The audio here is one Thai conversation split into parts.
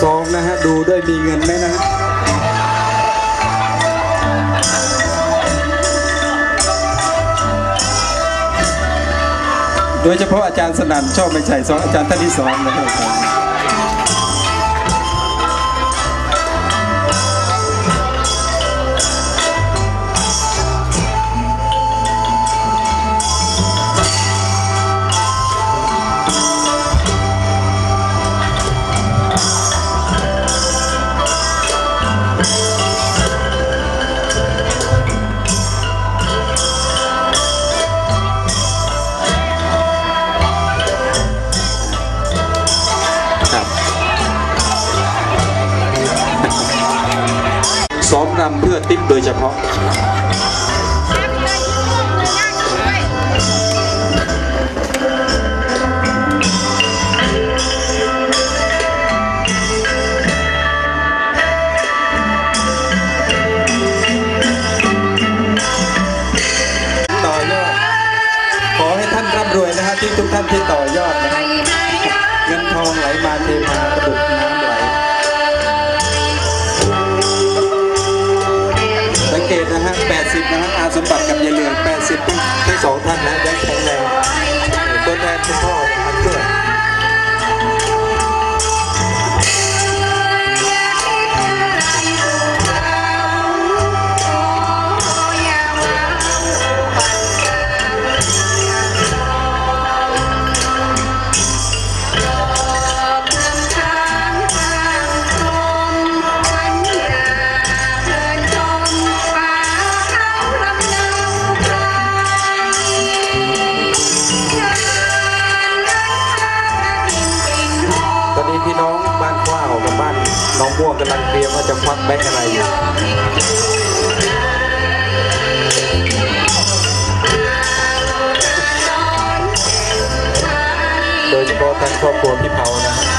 ซองนะฮะ ดูด้วยมีเงินไหมนะฮะโดยเฉพาะอาจารย์สนั่นชอบไม่ใช่ซองอาจารย์ท่านที่สองนะครับ ซ้อมรำเพื่อติ๊บโดยเฉพาะ ต่อยอด ขอให้ท่านร่ำรวยนะฮะที่ทุกท่านที่ต่อยอดนะฮะเงินทองไหลมาเทมา ฮะ 80 นะฮะอาสมบัติกับยายเหลือง80ทั้งสองท่านนะยังแข็งแรงตัวแรกคุณพ่อ จะควักแบงค์อะไรอยู่โดยเฉพาะทางครอบครัวพี่เผานะครับ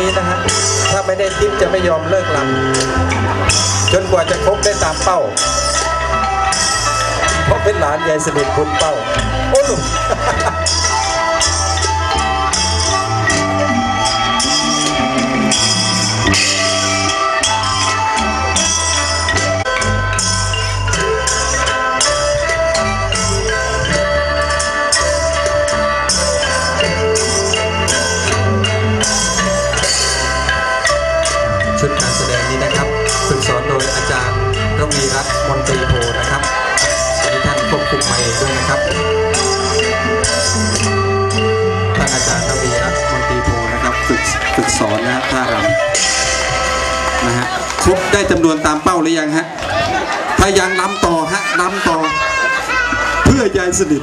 นี้นะฮะถ้าไม่ได้ทิปจะไม่ยอมเลิกรำจนกว่าจะครบได้ตามเป้า เพราะเป็นหลานยายสนิทคุณเป้า โอ้ห มนตรีโพนะครับที่ท่านควบคุมมาเองด้วยนะครับท่านอาจารย์ระวีรัตน์มนตรีโพนะครับฝึกฝึกสอนนะฮะท่ารำนะฮะครบได้จำนวนตามเป้าหรือยังฮะถ้ายังรำต่อฮะรำต่อ เพื่อยายสนิท